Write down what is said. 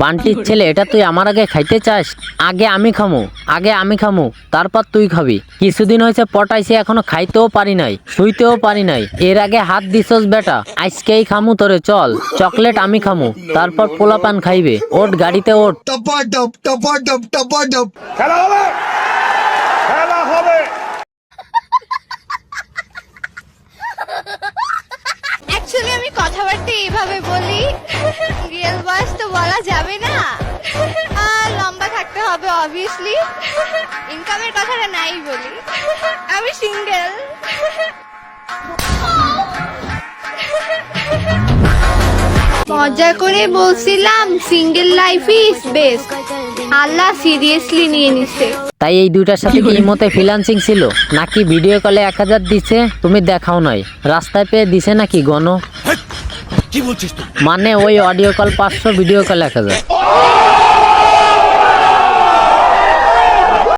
বান্টির ছেলে এটা তুই আমার আগে খাইতে চাস? আগে আমি খামু আগে আমি খামু তারপর তুই খাবি। কিছুদিন হয়েছে পটাইছে এখনও খাইতেও পারি নাই শুইতেও পারি নাই। এর আগে হাত দিছস বেটা আজকেই খামু তোরে চল চকলেট আমি খামু তারপর পোলাপান খাইবে ওট গাড়িতে ওট টপাডপ টপাডপ টপাডপ। খেলা হবে! খেলা হবে! অ্যাকচুয়ালি আমি কথাবার্তা এইভাবে বলি। রিয়েল বয়স তো বলা যাবে না। আর লম্বা থাকতে হবে অবভিয়াসলি ইনকামের কথাটা নাই বলি। আমি সিঙ্গেল মজা করে বলছিলাম single life is best Allah seriously নিয়ে নিছে। তাই এই দুইটার সাথে কি মতে ফ্রিল্যান্সিং ছিল? নাকি ভিডিও কলে এক হাজার দিছে? তুমি দেখাও নয় রাস্তায় পেয়ে দিছে নাকি গণ? কি বলছিস তুই? মানে ওই অডিও কল পাঁচশো ভিডিও কল এক হাজার।